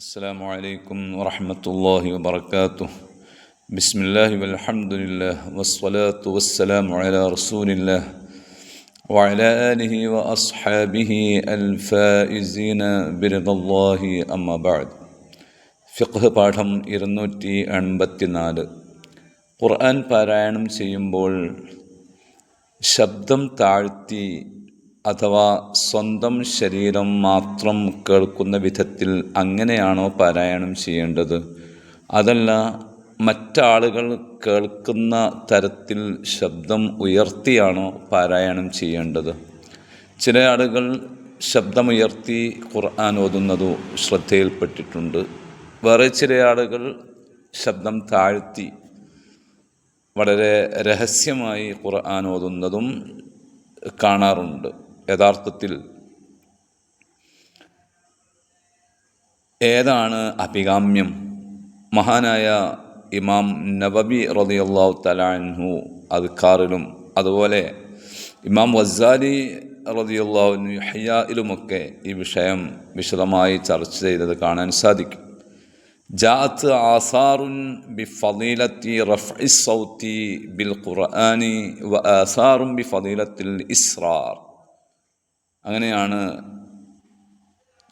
السلام عليكم ورحمة الله وبركاته بسم الله والحمد لله والصلاة والسلام على رسول الله وعلى آله وأصحابه الفائزين برضا الله أما بعد ഫിഖ് പാഠം ഇരുന്നൂറ്റി എൺപത്തിനാല് ഖുർആൻ പാരായണം ചെയ്യുമ്പോൾ ശബ്ദം താഴ്ത്തി അഥവാ സ്വന്തം ശരീരം മാത്രം കേൾക്കുന്ന വിധത്തിൽ അങ്ങനെയാണോ പാരായണം ചെയ്യേണ്ടത്? അതല്ല മറ്റാളുകൾ കേൾക്കുന്ന തരത്തിൽ ശബ്ദം ഉയർത്തിയാണോ പാരായണം ചെയ്യേണ്ടത്? ചില ആളുകൾ ശബ്ദമുയർത്തി ഖുർആൻ ഓതുന്നതു ശ്രദ്ധയിൽപ്പെട്ടിട്ടുണ്ട്. വേറെ ചില ആളുകൾ ശബ്ദം താഴ്ത്തി വളരെ രഹസ്യമായി ഖുർആൻ ഓതുന്നതും കാണാറുണ്ട്. യഥാർത്ഥത്തിൽ ഏതാണ് അഭികാമ്യം? മഹാനായ ഇമാം നബബി റളിയല്ലാഹു തലാൻഹു അദ്കാറിലും അതുപോലെ ഇമാം വസാലി റളിയല്ലാഹു ഹയ്യായിലുമൊക്കെ ഈ വിഷയം വിശദമായി ചർച്ച ചെയ്തത് കാണാൻ സാധിക്കും. ജാത്ത് ആസാറുൻ ബി ഫലീലത്തി റഫ് സൗത്തി ബിൽ ഖുർആാനി വ ആസാറും ബി ഫലീലത്തിൽ ഇസ്രാർ. അങ്ങനെയാണ്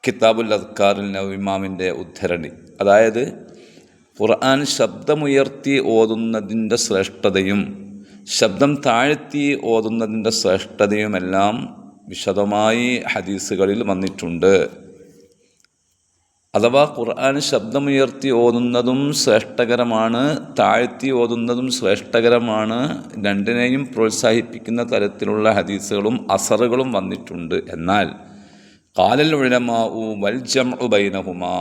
കിതാബുൽ അദ്ക്കാറിൽ നവിമാമിന്റെ ഉദ്ധരണി. അതായത് ഖുർആൻ ശബ്ദമുയർത്തി ഓതുന്നതിന്റെ ശ്രേഷ്ഠതയും ശബ്ദം താഴ്ത്തി ഓതുന്നതിന്റെ ശ്രേഷ്ഠതയുമെല്ലാം വിശദമായി ഹദീസുകളിൽ വന്നിട്ടുണ്ട്. അഥവാ ഖുർആൻ ശബ്ദമുയർത്തി ഓതുന്നതും ശ്രേഷ്ഠകരമാണ് താഴ്ത്തി ഓതുന്നതും ശ്രേഷ്ഠകരമാണ് രണ്ടിനെയും പ്രോത്സാഹിപ്പിക്കുന്ന തരത്തിലുള്ള ഹദീസുകളും അസറുകളും വന്നിട്ടുണ്ട്. എന്നാൽ കാലൽ ഉഴമാവു വൽജം ഉബൈനഹുമാ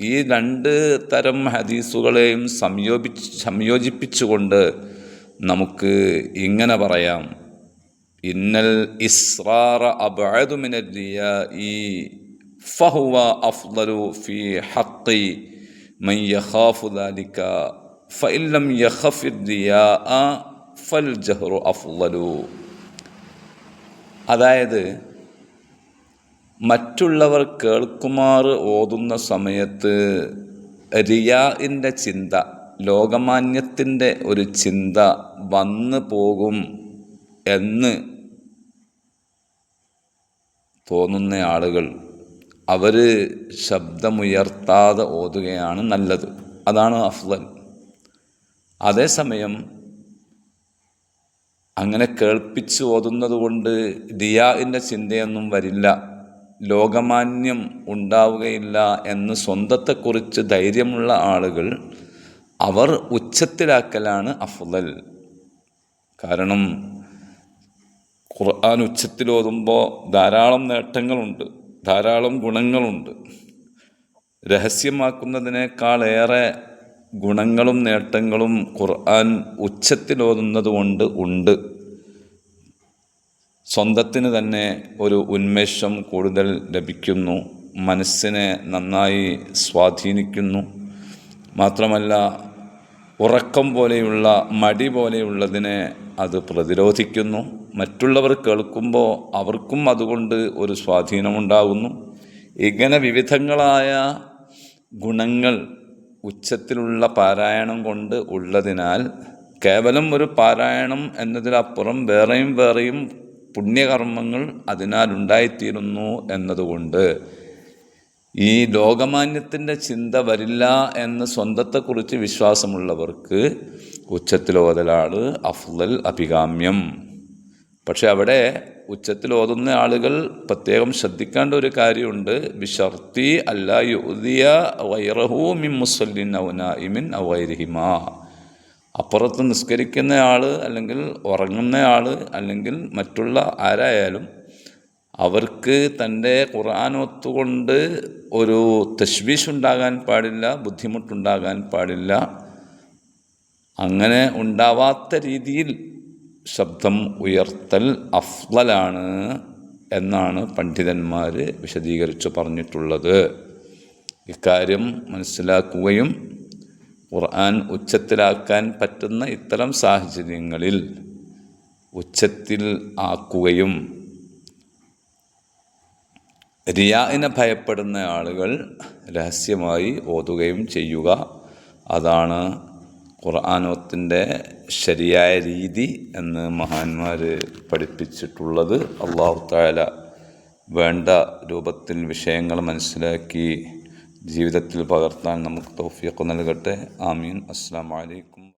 ഈ രണ്ട് തരം ഹദീസുകളെയും സംയോപിച്ച് സംയോജിപ്പിച്ചുകൊണ്ട് നമുക്ക് ഇങ്ങനെ പറയാം. ഇന്നൽ ഇസ്രാറ അബഅദുമിന ഈ فهو أفضل في حق من يخاف ذلك فإن لم يخف الرياء فالجهر أفضل അതായത് മറ്റുള്ളവർ കേൾക്കുമാർ ഓതുന്ന സമയത്ത് റിയാഇൻ്റെ ചിന്ത ലോകമാന്യത്തിൻ്റെ ഒരു ചിന്ത വന്നു പോകും എന്ന് തോന്നുന്ന ആളുകൾ അവർ ശബ്ദമുയർത്താതെ ഓതുകയാണ് നല്ലത്. അതാണ് അഫ്ലൻ അതേസമയം അങ്ങനെ കേൾപ്പിച്ച് ഓതുന്നത് കൊണ്ട് ദിയാഇന്റെ ചിന്തയൊന്നും വരില്ല. ലോകമാന്യം ഉണ്ടാവുകയില്ല എന്ന് സ്വന്തത്തെക്കുറിച്ച് ധൈര്യമുള്ള ആളുകൾ അവർ ഉച്ചത്തിലാക്കലാണ് അഫ്ലൽ കാരണം ഖുർആൻ ഉച്ചത്തിൽ ഓതുമ്പോൾ ധാരാളം നേട്ടങ്ങളുണ്ട്. ധാരാളം ഗുണങ്ങളുണ്ട്. രഹസ്യമാക്കുന്നതിനേക്കാളേറെ ഗുണങ്ങളും നേട്ടങ്ങളും ഖുർആൻ ഉച്ചത്തിൽ ഓതുന്നത് കൊണ്ട് ഉണ്ട്. സ്വന്തത്തിന് തന്നെ ഒരു ഉന്മേഷം കൂടുതൽ ലഭിക്കുന്നു. മനസ്സിനെ നന്നായി സ്വാധീനിക്കുന്നു. മാത്രമല്ല ഉറക്കം പോലെയുള്ള മടി പോലെയുള്ളതിനെ അത് പ്രതിരോധിക്കുന്നു. മറ്റുള്ളവർ കേൾക്കുമ്പോൾ അവർക്കും അതുകൊണ്ട് ഒരു സ്വാധീനമുണ്ടാകുന്നു. ഇങ്ങനെ വിവിധങ്ങളായ ഗുണങ്ങൾ ഉച്ചത്തിലുള്ള പാരായണം കൊണ്ട് ഉള്ളതിനാൽ കേവലം ഒരു പാരായണം എന്നതിലപ്പുറം വേറെയും വേറെയും പുണ്യകർമ്മങ്ങൾ അതിനാൽ ഉണ്ടായിത്തീരുന്നു എന്നതുകൊണ്ട് ഈ ലോകമാന്യത്തിന്റെ ചിന്ത വരില്ല എന്ന് സ്വന്തത്തെക്കുറിച്ച് വിശ്വാസമുള്ളവർക്ക് ഉച്ചത്തിൽ ഓതലാണ് അഫ്ലൽ അഭികാമ്യം. പക്ഷെ അവിടെ ഉച്ചത്തിൽ ഓതുന്ന ആളുകൾ പ്രത്യേകം ശ്രദ്ധിക്കേണ്ട ഒരു കാര്യമുണ്ട്. ബിഷർത്തി അല്ല യുദിയ വൈറഹു മിൻ മുസല്ലിൻ ഔനായിമിൻ ഔൈരിഹിമ അപ്പുറത്ത് നിസ്കരിക്കുന്ന ആൾ അല്ലെങ്കിൽ ഉറങ്ങുന്ന ആൾ അല്ലെങ്കിൽ മറ്റുള്ള ആരായാലും അവർക്ക് തന്റെ ഖുർആാനൊത്തുകൊണ്ട് ഒരു തശ്വീഷ് ഉണ്ടാകാൻ പാടില്ല ബുദ്ധിമുട്ടുണ്ടാകാൻ പാടില്ല. അങ്ങനെ ഉണ്ടാവാത്ത രീതിയിൽ ശബ്ദം ഉയർത്തൽ അഫ്ലലാണ് എന്നാണ് പണ്ഡിതന്മാർ വിശദീകരിച്ച് പറഞ്ഞിട്ടുള്ളത്. ഇക്കാര്യം മനസ്സിലാക്കുകയും ഖുർആൻ ഉച്ചത്തിലാക്കാൻ പറ്റുന്ന ഇത്തരം സാഹചര്യങ്ങളിൽ ഉച്ചത്തിൽ ആക്കുകയും റിയാഇനെ ഭയപ്പെടുന്ന ആളുകൾ രഹസ്യമായി ഓതുകയും ചെയ്യുക. അതാണ് ഖുർആാനോത്തിന്റെ ശരിയായ രീതി എന്ന് മഹാന്മാർ പഠിപ്പിച്ചിട്ടുള്ളത്. അള്ളാഹു താല വേണ്ട രൂപത്തിൽ വിഷയങ്ങൾ മനസ്സിലാക്കി ജീവിതത്തിൽ പകർത്താൻ നമുക്ക് തൗഫീഖ് നൽകട്ടെ. ആമീൻ. അസ്സാം വലൈക്കും